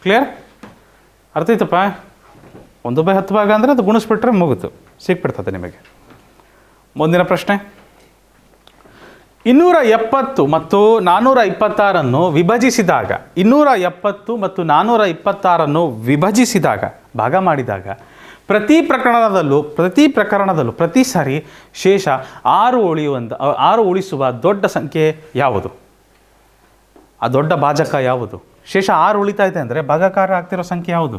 ಕ್ಲಿಯರ್ ಅರ್ಥ ಆಯ್ತಪ್ಪ? ಒಂದು ಬೈ ಹತ್ತು ಭಾಗ ಅಂದರೆ ಅದು ಗುಣಿಸ್ಬಿಟ್ರೆ ಮುಗಿತು. ಸಿಕ್ಬಿಡ್ತದೆ ನಿಮಗೆ. ಮುಂದಿನ ಪ್ರಶ್ನೆ. ಇನ್ನೂರ ಎಪ್ಪತ್ತು ಮತ್ತು ನಾನ್ನೂರ ಇಪ್ಪತ್ತಾರನ್ನು ವಿಭಜಿಸಿದಾಗ, ಇನ್ನೂರ ಎಪ್ಪತ್ತು ಮತ್ತು ನಾನ್ನೂರ ಇಪ್ಪತ್ತಾರನ್ನು ವಿಭಜಿಸಿದಾಗ, ಭಾಗ ಮಾಡಿದಾಗ ಪ್ರತಿ ಪ್ರಕರಣದಲ್ಲೂ ಪ್ರತಿ ಪ್ರಕರಣದಲ್ಲೂ, ಪ್ರತಿ ಸಾರಿ ಶೇಷ ಆರು ಉಳಿಯುವಂಥ ಆರು ಉಳಿಸುವ ದೊಡ್ಡ ಸಂಖ್ಯೆ ಯಾವುದು? ಆ ದೊಡ್ಡ ಭಾಜಕ ಯಾವುದು? ಶೇಷ ಆರು ಉಳಿತಾ ಇದೆ ಅಂದರೆ ಭಾಗಕಾರ ಆಗ್ತಿರೋ ಸಂಖ್ಯೆ ಯಾವುದು?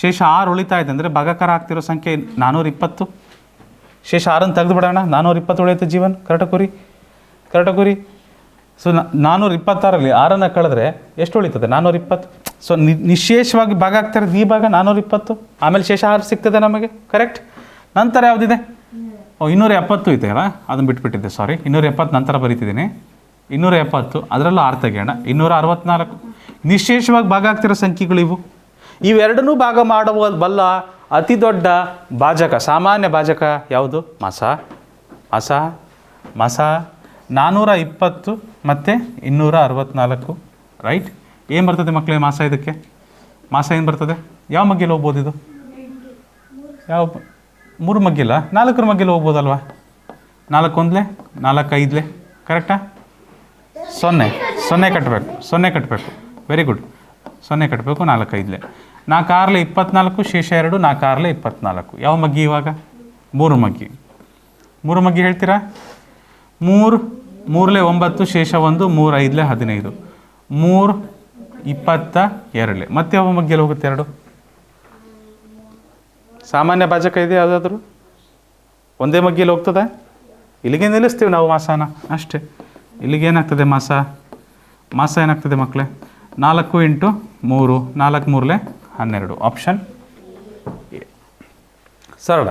ಶೇಷ ಆರು ಉಳಿತಾ ಇದೆ ಅಂದರೆ ಭಾಗಕಾರ ಆಗ್ತಿರೋ ಸಂಖ್ಯೆ ನಾನ್ನೂರ ಇಪ್ಪತ್ತು. ಶೇಷ ಆರನ್ನು ತೆಗೆದು ಬಿಡೋಣ ನಾನ್ನೂರ ಇಪ್ಪತ್ತು ಉಳಿಯುತ್ತೆ ಜೀವನ್. ಕರಟಕುರಿ ಕರಟಕುರಿ. ಕರೆಕ್ಟಾಗಿ ಕುರಿ ಸೊ ನಾನ್ನೂರ ಇಪ್ಪತ್ತಾರಲ್ಲಿ ಆರನ್ನು ಕಳೆದ್ರೆ ಎಷ್ಟು ಉಳಿತದೆ? ನಾನ್ನೂರ ಇಪ್ಪತ್ತು? ಸೊ ನಿ ನಿಶೇಷವಾಗಿ ಭಾಗ ಆಗ್ತಾ ಇರೋದು ಈ ಭಾಗ ನಾನ್ನೂರ ಇಪ್ಪತ್ತು? ಆಮೇಲೆ ಶೇಷ ಆರು ಸಿಗ್ತದೆ ನಮಗೆ ಕರೆಕ್ಟ್ ನಂತರ ಯಾವುದಿದೆ? ಓ ಇನ್ನೂರ ಎಪ್ಪತ್ತು ಇದೆ ಅಲ್ಲ? ಅದನ್ನು ಬಿಟ್ಬಿಟ್ಟಿದ್ದೆ ಸಾರಿ ಇನ್ನೂರ ಎಪ್ಪತ್ತು ನಂತರ ಬರೀತಿದ್ದೀನಿ. ಇನ್ನೂರ ಎಪ್ಪತ್ತು ಅದರಲ್ಲೂ ಆರು ತೆಗೆಯೋಣ. ಇನ್ನೂರ ಅರವತ್ನಾಲ್ಕು. ನಿಶೇಷವಾಗಿ ಭಾಗ ಆಗ್ತಿರೋ ಸಂಖ್ಯೆಗಳು ಇವು. ಇವೆರಡನ್ನೂ ಭಾಗ ಮಾಡುವ ಬಲ್ಲ ಅತಿ ದೊಡ್ಡ ಭಾಜಕ ಸಾಮಾನ್ಯ ಭಾಜಕ ಯಾವುದು? ಮಸ. ಮಸ. ಮಸ. ನಾನ್ನೂರ ಇಪ್ಪತ್ತು. ಮತ್ತು ಇನ್ನೂರ ಅರವತ್ನಾಲ್ಕು ರೈಟ್ ಏನು ಬರ್ತದೆ ಮಕ್ಕಳೇ ಮಾಸ ಇದಕ್ಕೆ? ಮಾಸ ಏನು ಬರ್ತದೆ? ಯಾವ ಮಗ್ಗಿಲು ಹೋಗ್ಬೋದು ಇದು? ಯಾವ ಮೂರು ಮಗ್ಗಿಲ್ಲ ನಾಲ್ಕರ ಮಗ್ಗಿಲು ಹೋಗ್ಬೋದಲ್ವಾ? ನಾಲ್ಕು ಒಂದ್ಲೆ ನಾಲ್ಕು ಐದ್ಲೆ ಕರೆಕ್ಟಾ ಸೊನ್ನೆ. ಸೊನ್ನೆ ಕಟ್ಟಬೇಕು ಸೊನ್ನೆ ಕಟ್ಟಬೇಕು ವೆರಿ ಗುಡ್ ಸೊನ್ನೆ ಕಟ್ಟಬೇಕು ನಾಲ್ಕು ಐದ್ಲೆ ನಾಲ್ಕು ಆರ್ಲೆ ಇಪ್ಪತ್ನಾಲ್ಕು, ಶೇಷ ಎರಡು ನಾಲ್ಕು ಆರ್ಲೆ ಇಪ್ಪತ್ನಾಲ್ಕು. ಯಾವ ಮಗ್ಗಿ ಇವಾಗ? ಮೂರು ಮಗ್ಗಿ. ಮೂರು ಮಗ್ಗಿ ಹೇಳ್ತೀರಾ? ಮೂರು ಮೂರಲೆ ಒಂಬತ್ತು, ಶೇಷ ಒಂದು, ಮೂರು ಐದಲೆ ಹದಿನೈದು. ಮೂರು ಇಪ್ಪತ್ತ ಎರಡಲೆ. ಮತ್ತೆ ಯಾವ ಮಗ್ಗೆಲ್ಲ ಹೋಗುತ್ತೆ ಎರಡು? ಸಾಮಾನ್ಯ ಭಾಜಕ ಇದೆ ಯಾವುದಾದ್ರೂ? ಒಂದೇ ಮಗ್ಗಿಯಲ್ಲಿ ಹೋಗ್ತದೆ? ಇಲ್ಲಿಗೆ ನಿಲ್ಲಿಸ್ತೀವಿ ನಾವು ಮಾಸನ. ಅಷ್ಟೇ. ಇಲ್ಲಿಗೆ ಏನಾಗ್ತದೆ ಮಾಸ? ಮಾಸ ಏನಾಗ್ತದೆ ಮಕ್ಕಳೇ ನಾಲ್ಕು ಇಂಟು ಮೂರು, ನಾಲ್ಕು ಮೂರಲೆ ಹನ್ನೆರಡು. ಆಪ್ಷನ್. ಸರಳ.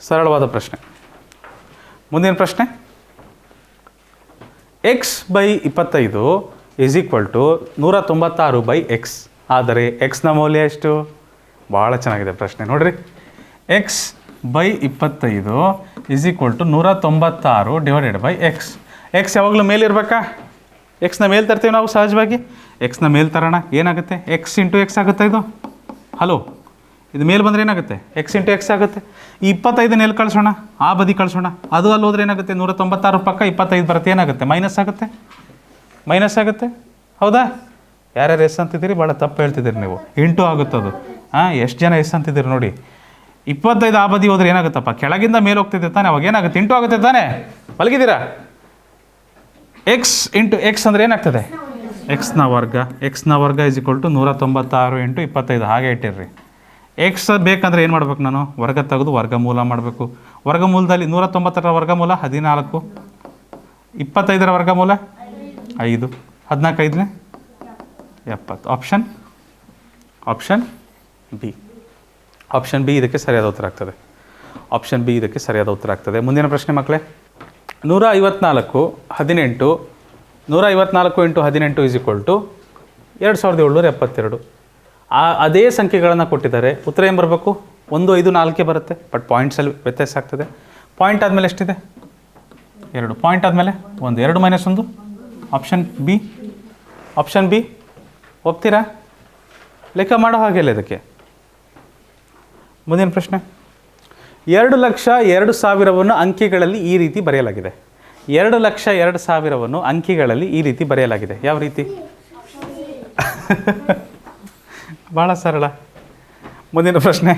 ಸರಳವಾದ ಪ್ರಶ್ನೆ. ಮುಂದಿನ ಪ್ರಶ್ನೆ? ಎಕ್ಸ್ ಬೈ ಇಪ್ಪತ್ತೈದು ಇಸ್ ಈಕ್ವಲ್ ಟು ನೂರ ತೊಂಬತ್ತಾರು ಬೈ ಎಕ್ಸ್ ಆದರೆ ಎಕ್ಸ್ನ ಮೌಲ್ಯ ಎಷ್ಟು? ಭಾಳ ಚೆನ್ನಾಗಿದೆ ಪ್ರಶ್ನೆ. ನೋಡಿರಿ. ಎಕ್ಸ್ ಬೈ ಇಪ್ಪತ್ತೈದು ಇಸ್ ಈಕ್ವಲ್ ಟು ನೂರ ತೊಂಬತ್ತಾರು ಡಿವೈಡೆಡ್ ಬೈ ಎಕ್ಸ್ ಎಕ್ಸ್ ಯಾವಾಗಲೂ ಮೇಲಿರ್ಬೇಕಾ ಎಕ್ಸ್ನ ಮೇಲೆ ತರ್ತೀವಿ ನಾವು ಸಹಜವಾಗಿ. ಎಕ್ಸ್ನ ಮೇಲೆ ತರೋಣ. ಏನಾಗುತ್ತೆ? ಎಕ್ಸ್ ಇಂಟು ಎಕ್ಸ್ ಆಗುತ್ತೆ ಇದು? ಹಲೋ ಇದು ಮೇಲೆ ಬಂದರೆ ಏನಾಗುತ್ತೆ? ಎಕ್ಸ್ ಇಂಟು ಎಕ್ಸ್ ಆಗುತ್ತೆ. ಈ ಇಪ್ಪತ್ತೈದನ್ನ ಎಲ್ಲಿ ಕಳಿಸೋಣ, ಆ ಬದಿ ಕಳಿಸೋಣ, ಅದು ಅಲ್ಲಿ ಹೋದ್ರೆ ಏನಾಗುತ್ತೆ? ನೂರ ತೊಂಬತ್ತಾರು ಪಕ್ಕ ಇಪ್ಪತ್ತೈದು ಬರುತ್ತೆ, ಏನಾಗುತ್ತೆ? ಮೈನಸ್ ಆಗುತ್ತೆ. ಮೈನಸ್ ಆಗುತ್ತೆ. ಹೌದಾ? ಯಾರ್ಯಾರು ಎಸ್ ಅಂತಿದ್ದೀರಿ? ಭಾಳ ತಪ್ಪು ಹೇಳ್ತಿದ್ದೀರಿ ನೀವು. ಇಂಟು ಆಗುತ್ತದು ಹಾಂ ಎಷ್ಟು ಜನ ಎಸ್ ಅಂತಿದ್ದೀರಿ ನೋಡಿ. ಇಪ್ಪತ್ತೈದು ಆ ಬದಿ ಹೋದ್ರೆ ಏನಾಗುತ್ತಪ್ಪ? ಕೆಳಗಿಂದ ಮೇಲೆ ಹೋಗ್ತಿದ್ದೆ ತಾನೆ, ಅವಾಗ ಏನಾಗುತ್ತೆ? ಇಂಟು ಆಗುತ್ತೆ ತಾನೆ. ಮಲಗಿದ್ದೀರಾ? ಎಕ್ಸ್ ಇಂಟು ಎಕ್ಸ್ ಅಂದರೆ ಏನಾಗ್ತದೆ? ಎಕ್ಸ್ನ ವರ್ಗ. ಎಕ್ಸ್ನ ವರ್ಗ ಇಸ್ ಇಕ್ವಲ್ ಟು ನೂರ ತೊಂಬತ್ತಾರು ಇಂಟು ಇಪ್ಪತ್ತೈದು. ಹಾಗೆ ಇಟ್ಟಿರ್ರಿ. ಎಕ್ಸ್ ಬೇಕಂದರೆ ಏನು ಮಾಡ್ಬೇಕು ನಾನು? ವರ್ಗ ತೆಗೆದು ವರ್ಗಮೂಲ ಮಾಡಬೇಕು. ವರ್ಗಮೂಲದಲ್ಲಿ ನೂರ ತೊಂಬತ್ತರ ವರ್ಗಮೂಲ, ಹದಿನಾಲ್ಕು. ಇಪ್ಪತ್ತೈದರ ವರ್ಗಮೂಲ, ಐದು. ಹದಿನಾಲ್ಕೈದನೇ? ಎಪ್ಪತ್ತು. Option option B option B ಇದಕ್ಕೆ ಸರಿಯಾದ ಉತ್ತರ ಆಗ್ತದೆ. ಆಪ್ಷನ್ ಬಿ ಇದಕ್ಕೆ ಸರಿಯಾದ ಉತ್ತರ ಆಗ್ತದೆ. ಮುಂದಿನ ಪ್ರಶ್ನೆ ಮಕ್ಕಳೇ. ನೂರ ಐವತ್ನಾಲ್ಕು ಹದಿನೆಂಟು. ನೂರ ಐವತ್ನಾಲ್ಕು ಇಂಟು ಹದಿನೆಂಟು ಇಸ್ ಈಕ್ವಲ್ ಟು ಎರಡು ಸಾವಿರದ ಏಳ್ನೂರ ಎಪ್ಪತ್ತೆರಡು. ಆ ಅದೇ ಸಂಖ್ಯೆಗಳನ್ನು ಕೊಟ್ಟಿದ್ದಾರೆ. ಉತ್ತರ ಏನು ಬರಬೇಕು? ಒಂದು ಐದು ನಾಲ್ಕೇ ಬರುತ್ತೆ. ಬಟ್ ಪಾಯಿಂಟ್ಸಲ್ಲಿ ವ್ಯತ್ಯಾಸ ಆಗ್ತದೆ. ಪಾಯಿಂಟ್ ಆದಮೇಲೆ ಎಷ್ಟಿದೆ? ಎರಡು. ಪಾಯಿಂಟ್ ಆದಮೇಲೆ ಒಂದು. ಎರಡು ಮೈನಸ್ ಒಂದು. ಆಪ್ಷನ್ ಬಿ ಆಪ್ಷನ್ ಬಿ ಒಪ್ತೀರಾ ಲೆಕ್ಕ ಮಾಡೋ ಹಾಗೆ ಹಾಗಿಲ್ಲ ಇದಕ್ಕೆ. ಮುಂದಿನ ಪ್ರಶ್ನೆ. ಎರಡು ಲಕ್ಷ ಎರಡು ಸಾವಿರವನ್ನು ಅಂಕಿಗಳಲ್ಲಿ ಈ ರೀತಿ ಬರೆಯಲಾಗಿದೆ. ಎರಡು ಲಕ್ಷ ಎರಡು ಸಾವಿರವನ್ನು ಅಂಕಿಗಳಲ್ಲಿ ಈ ರೀತಿ ಬರೆಯಲಾಗಿದೆ. ಯಾವ ರೀತಿ? (laughs) ಭಾಳ ಸರಳ. ಮುಂದಿನ ಪ್ರಶ್ನೆ.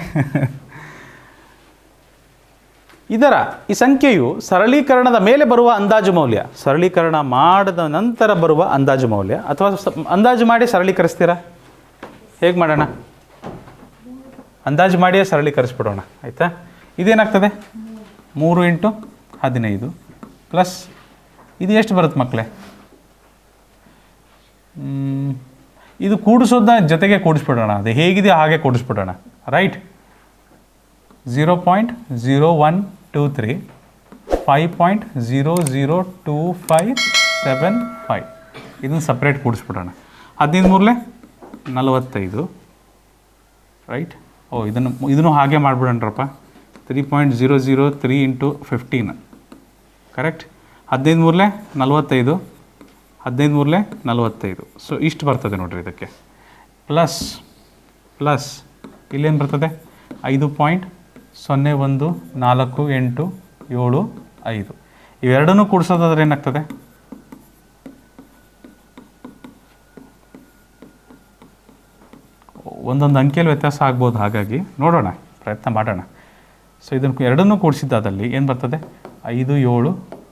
ಇದರ ಈ ಸಂಖ್ಯೆಯು ಸರಳೀಕರಣದ ಮೇಲೆ ಬರುವ ಅಂದಾಜು ಮೌಲ್ಯ. ಸರಳೀಕರಣ ಮಾಡಿದ ನಂತರ ಬರುವ ಅಂದಾಜು ಮೌಲ್ಯ. ಅಥವಾ ಅಂದಾಜು ಮಾಡಿ ಸರಳೀಕರಿಸ್ತೀರಾ? ಹೇಗೆ ಮಾಡೋಣ? ಅಂದಾಜು ಮಾಡಿಯೇ ಸರಳೀಕರಿಸ್ಬಿಡೋಣ. ಆಯಿತಾ? ಇದೇನಾಗ್ತದೆ? ಮೂರು ಇಂಟು ಹದಿನೈದು ಪ್ಲಸ್, ಇದು ಎಷ್ಟು ಬರುತ್ತೆ ಮಕ್ಕಳೇ? ಇದು ಕೂಡಿಸೋದನ್ನ ಜೊತೆಗೆ ಕೂಡಿಸ್ಬಿಡೋಣ. ಅದು ಹೇಗಿದೆ ಹಾಗೆ ಕೂಡಿಸ್ಬಿಡೋಣ. Right zero point zero one two three five point zero zero two five seven five ಇದನ್ನು ಸಪ್ರೇಟ್ ಕೂಡಿಸ್ಬಿಡೋಣ. ಹದಿನೈದು ಮೂರಲೆ ನಲವತ್ತೈದು. ರೈಟ್ ಓ, ಇದನ್ನು ಇದನ್ನು ಹಾಗೆ ಮಾಡಿಬಿಡೋಣ್ರಪ್ಪ. Three point zero zero three into fifteen correct ಹದಿನೈದು ಮೂರಲೆ ನಲವತ್ತೈದು. ಹದಿನೈದು ಮೂರಲೆ ನಲವತ್ತೈದು. ಸೊ ಇಷ್ಟು ಬರ್ತದೆ ನೋಡಿರಿ ಇದಕ್ಕೆ. ಪ್ಲಸ್ ಪ್ಲಸ್ ಇಲ್ಲೇನು ಬರ್ತದೆ? ಐದು ಪಾಯಿಂಟ್ ಸೊನ್ನೆ ಒಂದು ನಾಲ್ಕು ಎಂಟು ಏಳು ಐದು. ಇವೆರಡನ್ನೂ ಕೂಡಿಸೋದಾದ್ರೆ ಏನಾಗ್ತದೆ? ಒಂದೊಂದು ಅಂಕಿಯಲ್ಲಿ ವ್ಯತ್ಯಾಸ ಆಗ್ಬೋದು ಹಾಗಾಗಿ. ನೋಡೋಣ, ಪ್ರಯತ್ನ ಮಾಡೋಣ. ಸೊ ಇದನ್ನು ಎರಡನ್ನೂ ಕೂಡಿಸಿದ್ದಾದಲ್ಲಿ ಏನು ಬರ್ತದೆ? ಐದು ಏಳು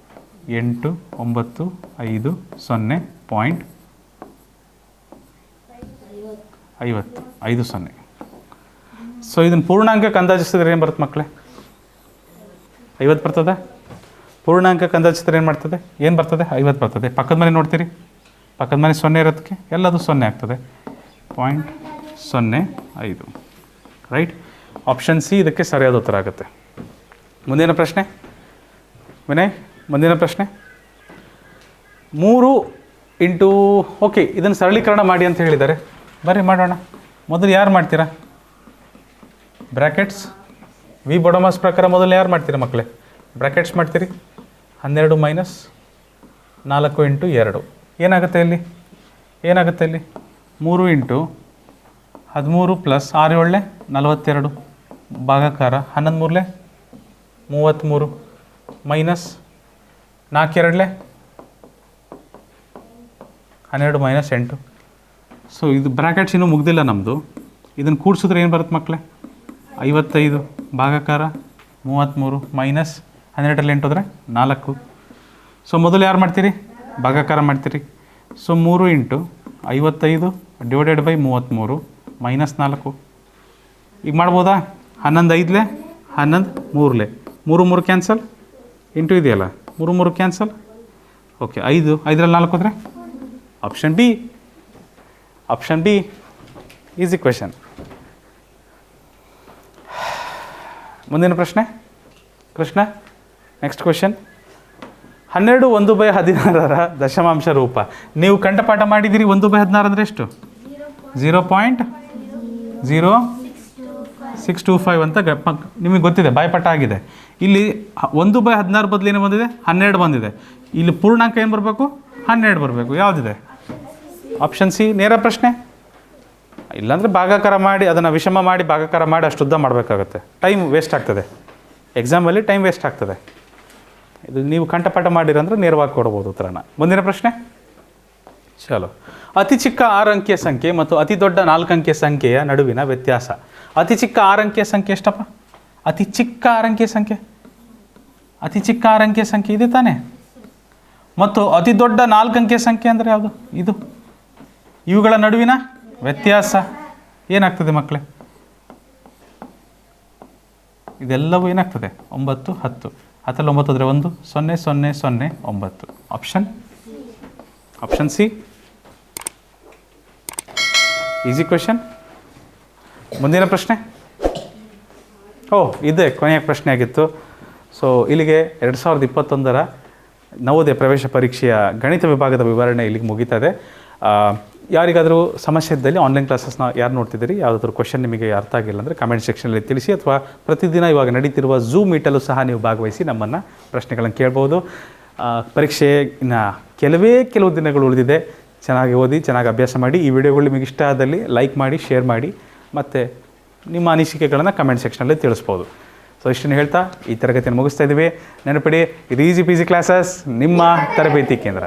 ಎಂಟು, ಒಂಬತ್ತು, ಐದು, ಸೊನ್ನೆ, ಪಾಯಿಂಟ್ ಐವತ್ತು. ಐದು, ಸೊನ್ನೆ. ಸೊ ಇದನ್ನು ಪೂರ್ಣಾಂಕಕ್ಕೆ ಅಂದಾಜಿಸಿದ್ರೆ ಏನು ಬರುತ್ತೆ ಮಕ್ಕಳೇ ಐವತ್ತು ಬರ್ತದೆ? ಪೂರ್ಣಾಂಕಕ್ಕೆ ಅಂದಾಜಿಸಿದ್ರೆ ಏನು ಮಾಡ್ತದೆ? ಏನು ಬರ್ತದೆ? ಐವತ್ತು ಬರ್ತದೆ. ಪಕ್ಕದ ಮನೆ ನೋಡ್ತೀರಿ? ಪಕ್ಕದ ಮನೆ ಸೊನ್ನೆ ಇರೋದಕ್ಕೆ ಎಲ್ಲದು ಸೊನ್ನೆ ಆಗ್ತದೆ. ಪಾಯಿಂಟ್ ಸೊನ್ನೆ ಐದು. ರೈಟ್? ಆಪ್ಷನ್ ಸಿ ಇದಕ್ಕೆ ಸರಿಯಾದ ಉತ್ತರ ಆಗುತ್ತೆ. ಮುಂದಿನ ಪ್ರಶ್ನೆ. ವಿನಯ್ ಮುಂದಿನ ಪ್ರಶ್ನೆ? ಮೂರು ಇಂಟು, ಓಕೆ, ಇದನ್ನು ಸರಳೀಕರಣ ಮಾಡಿ ಅಂತ ಹೇಳಿದ್ದಾರೆ. ಬರ್ರಿ, ಮಾಡೋಣ. ಮೊದಲು ಯಾರು ಮಾಡ್ತೀರಾ? ಬ್ರ್ಯಾಕೆಟ್ಸ್ ವಿ ಬೊಡಮಾಸ್ ಪ್ರಕಾರ ಮೊದಲು ಯಾರು ಮಾಡ್ತೀರಾ ಮಕ್ಕಳೇ? ಬ್ರ್ಯಾಕೆಟ್ಸ್ ಮಾಡ್ತೀರಿ? ಹನ್ನೆರಡು ಮೈನಸ್ ನಾಲ್ಕು ಇಂಟು ಎರಡು. ಏನಾಗುತ್ತೆ ಇಲ್ಲಿ? ಏನಾಗುತ್ತೆ ಇಲ್ಲಿ? ಮೂರು ಇಂಟು ಹದಿಮೂರು ಪ್ಲಸ್ ಆರು ಏಳಲೆ ನಲವತ್ತೆರಡು. ಭಾಗಾಕಾರ ಹನ್ನೊಂದು ಮೂರಲೆ? ಮೂವತ್ತ್ಮೂರು ಮೈನಸ್ ನಾಲ್ಕೆರಡಲೆ ಹನ್ನೆರಡು ಮೈನಸ್ ಎಂಟು. ಸೊ ಇದು ಬ್ರ್ಯಾಕೆಟ್ಸ್ ಇನ್ನೂ ಮುಗ್ದಿಲ್ಲ ನಮ್ಮದು ಇದನ್ನು ಕೂಡಿಸಿದ್ರೆ ಏನು ಬರುತ್ತೆ ಮಕ್ಕಳೇ ಐವತ್ತೈದು, ಭಾಗಾಕಾರ ಮೂವತ್ತ್ಮೂರು ಮೈನಸ್ ಹನ್ನೆರಡರಲ್ಲಿ ಎಂಟು ಹೋದರೆ ನಾಲ್ಕು. ಸೊ ಮೊದಲು ಯಾರು ಮಾಡ್ತೀರಿ? ಭಾಗಾಕಾರ ಮಾಡ್ತೀರಿ. ಸೊ ಮೂರು ಇಂಟು ಐವತ್ತೈದು ಡಿವೈಡೆಡ್ ಬೈ ಮೂವತ್ತ್ಮೂರು ಮೈನಸ್ ನಾಲ್ಕು. ಈಗ ಮಾಡ್ಬೋದಾ? ಹನ್ನೊಂದು ಐದಲೆ, ಹನ್ನೊಂದು ಮೂರಲೆ. ಮೂರು ಮೂರು ಕ್ಯಾನ್ಸಲ್ ಇಂಟು ಇದೆಯಲ್ಲ? ಮೂರು ಮೂರು ಕ್ಯಾನ್ಸಲ್ ಓಕೆ ಐದು. ಐದರಲ್ಲಿ ನಾಲ್ಕು ಹೋದರೆ? Option B option B easy question ಮುಂದಿನ ಪ್ರಶ್ನೆ. ಕೃಷ್ಣ ನೆಕ್ಸ್ಟ್ ಕ್ವೆಶನ್ ಹನ್ನೆರಡು ಒಂದು ಬೈ ಹದಿನಾರರ ದಶಮಾಂಶ ರೂಪ. ನೀವು ಕಂಠಪಾಠ ಮಾಡಿದ್ದೀರಿ ಒಂದು ಬೈ ಹದಿನಾರು ಅಂದರೆ ಎಷ್ಟು? Zero point zero six two five ಅಂತ ನಿಮಗೆ ಗೊತ್ತಿದೆ ಬಾಯ್ಪಟ್ಟ ಆಗಿದೆ. ಇಲ್ಲಿ ಒಂದು ಬೈ ಹದಿನಾರು ಬದಲು ಏನು ಬಂದಿದೆ? ಹನ್ನೆರಡು ಬಂದಿದೆ. ಇಲ್ಲಿ ಪೂರ್ಣಾಂಕ ಏನು ಬರಬೇಕು? ಹನ್ನೆರಡು ಬರಬೇಕು. ಯಾವುದಿದೆ? ಆಪ್ಷನ್ ಸಿ ನೇರ ಪ್ರಶ್ನೆ? ಇಲ್ಲಾಂದರೆ ಭಾಗಾಕಾರ ಮಾಡಿ, ಅದನ್ನು ವಿಷಮ ಮಾಡಿ, ಭಾಗಾಕಾರ ಮಾಡಿ ಅಷ್ಟು ಉದ್ದ ಮಾಡಬೇಕಾಗತ್ತೆ. ಟೈಮ್ ವೇಸ್ಟ್ ಆಗ್ತದೆ. ಎಕ್ಸಾಮಲ್ಲಿ ಟೈಮ್ ವೇಸ್ಟ್ ಆಗ್ತದೆ. ಇದು ನೀವು ಕಂಠಪಾಠ ಮಾಡಿರಂದ್ರೆ ನೇರವಾಗಿ ಕೊಡ್ಬೋದು ಉತ್ತರನ. ಮುಂದಿನ ಪ್ರಶ್ನೆ? ಚಲೋ. ಅತಿ ಚಿಕ್ಕ ಆರು ಅಂಕಿಯ ಸಂಖ್ಯೆ ಮತ್ತು ಅತಿ ದೊಡ್ಡ ನಾಲ್ಕು ಅಂಕಿಯ ಸಂಖ್ಯೆಯ ನಡುವಿನ ವ್ಯತ್ಯಾಸ. ಅತಿ ಚಿಕ್ಕ ಆರು ಅಂಕಿಯ ಸಂಖ್ಯೆ ಎಷ್ಟಪ್ಪ? ಅತಿ ಚಿಕ್ಕ ಆರು ಅಂಕಿಯ ಸಂಖ್ಯೆ? ಅತಿ ಚಿಕ್ಕ ಆರು ಅಂಕಿಯ ಸಂಖ್ಯೆ ಇದೆ ತಾನೆ? ಮತ್ತು ಅತಿ ದೊಡ್ಡ ನಾಲ್ಕು ಅಂಕಿಯ ಸಂಖ್ಯೆ ಅಂದರೆ ಯಾವುದು? ಇದು. ಇವುಗಳ ನಡುವಿನ ವ್ಯತ್ಯಾಸ. ಏನಾಗ್ತದೆ ಮಕ್ಕಳೇ? ಇದೆಲ್ಲವೂ ಏನಾಗ್ತದೆ? ಒಂಬತ್ತು, ಹತ್ತು. ಹತ್ತಲ್ಲಿ ಒಂಬತ್ತು ಅಂದರೆ ಒಂದು, ಸೊನ್ನೆ ಸೊನ್ನೆ ಸೊನ್ನೆ, ಒಂಬತ್ತು. Option option C easy question ಮುಂದಿನ ಪ್ರಶ್ನೆ? ಓ, ಇದೆ, ಕೊನೆಯ ಪ್ರಶ್ನೆ ಆಗಿತ್ತು. ಸೊ ಇಲ್ಲಿಗೆ ಎರಡು ಸಾವಿರದ ಇಪ್ಪತ್ತೊಂದರ ನವೋದಯ ಪ್ರವೇಶ ಪರೀಕ್ಷೆಯ ಗಣಿತ ವಿಭಾಗದ ವಿವರಣೆ ಇಲ್ಲಿಗೆ ಮುಗೀತದೆ. ಯಾರಿಗಾದರೂ ಸಮಸ್ಯೆ ಇದ್ದಲ್ಲಿ ಆನ್ಲೈನ್ ಕ್ಲಾಸಸ್ನ ಯಾರು ನೋಡ್ತಿದ್ದೀರಿ? ಯಾವುದಾದ್ರೂ ಕ್ವಶನ್ ನಿಮಗೆ ಅರ್ಥ ಆಗಿಲ್ಲ ಅಂದರೆ ಕಮೆಂಟ್ ಸೆಕ್ಷನಲ್ಲಿ ತಿಳಿಸಿ ಅಥವಾ ಪ್ರತಿದಿನ ಇವಾಗ ನಡೀತಿರುವ ಝೂಮ್ ಮೀಟಲ್ಲೂ ಸಹ ನೀವು ಭಾಗವಹಿಸಿ ನಮ್ಮನ್ನು ಪ್ರಶ್ನೆಗಳನ್ನು ಕೇಳ್ಬೋದು. ಪರೀಕ್ಷೆ ಇನ್ನು ಕೆಲವೇ ಕೆಲವು ದಿನಗಳು ಉಳಿದಿದೆ. ಚೆನ್ನಾಗಿ ಓದಿ, ಚೆನ್ನಾಗಿ ಅಭ್ಯಾಸ ಮಾಡಿ, ಈ ವಿಡಿಯೋಗಳು ನಿಮಗೆ ಇಷ್ಟ ಆದಲ್ಲಿ ಲೈಕ್ ಮಾಡಿ ಶೇರ್ ಮಾಡಿ, ಮತ್ತು ನಿಮ್ಮ ಅನಿಸಿಕೆಗಳನ್ನು ಕಮೆಂಟ್ ಸೆಕ್ಷನಲ್ಲಿ ತಿಳಿಸ್ಬೋದು. ಸೊ ಇಷ್ಟನ್ನು ಹೇಳ್ತಾ ಈ ತರಗತಿಯನ್ನು ಮುಗಿಸ್ತಾ ಇದ್ದೀವಿ. ನೆನಪಿಡಿ, ಇದು ಈಸಿ ಪಿ ಜಿ ಕ್ಲಾಸಸ್ ನಿಮ್ಮ ತರಬೇತಿ ಕೇಂದ್ರ.